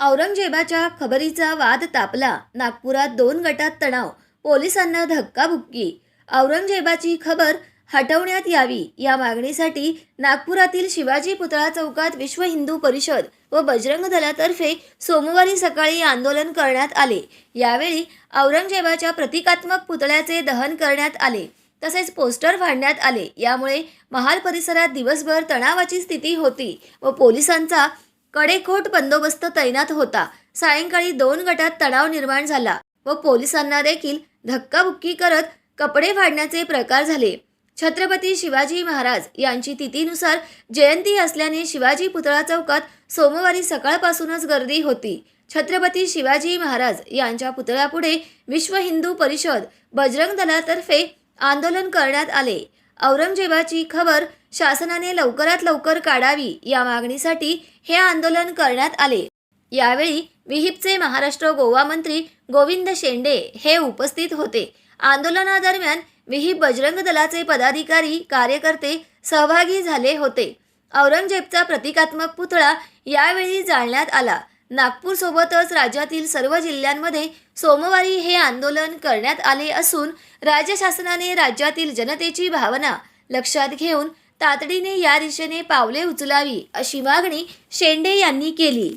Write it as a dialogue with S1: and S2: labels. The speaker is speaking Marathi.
S1: औरंगजेबाच्या खबरीचा वाद तापला. नागपुरात दोन गटात तणाव. पोलिसांना धक्काबुक्की. औरंगजेबाची खबर हटवण्यात यावी. या मागणीसाठी नागपुरातील शिवाजी पुतळा चौकात विश्व हिंदू परिषद व बजरंग दलातर्फे सोमवारी सकाळी आंदोलन करण्यात आले. यावेळी औरंगजेबाच्या प्रतिकात्मक पुतळ्याचे दहन करण्यात आले. तसेच पोस्टर फाडण्यात आले. यामुळे महाल परिसरात दिवसभर तणावाची स्थिती होती व पोलिसांचा कडेकोट बंदोबस्त तैनात होता. सायंकाळी दोन गटात तणाव निर्माण झाला व पोलिसांना देखील धक्काबुक्की करत कपडे फाडण्याचे प्रकार झाले. छत्रपती शिवाजी महाराज यांची तिथीनुसार जयंती असल्याने शिवाजी पुतळा चौकात सोमवारी सकाळपासूनच गर्दी होती. छत्रपती शिवाजी महाराज यांच्या पुतळ्यापुढे विश्व हिंदू परिषद बजरंग दलातर्फे आंदोलन करण्यात आले. औरंगजेबाची खबर शासनाने लवकरात लवकर काढावी या मागणीसाठी हे आंदोलन करण्यात आले. यावेळी विहिपचे महाराष्ट्र गोवा मंत्री गोविंद शेंडे हे उपस्थित होते. आंदोलनादरम्यान विहिप बजरंग दलाचे पदाधिकारी कार्यकर्ते सहभागी झाले होते. औरंगजेबचा प्रतिकात्मक पुतळा यावेळी जाळण्यात आला. नागपूरसोबतच राज्यातील सर्व जिल्ह्यांमध्ये सोमवारी हे आंदोलन करण्यात आले असून राज्य शासनाने राज्यातील जनतेची भावना लक्षात घेऊन तातडीने या दिशेने पावले उचलावी अशी मागणी शेंडे यांनी केली.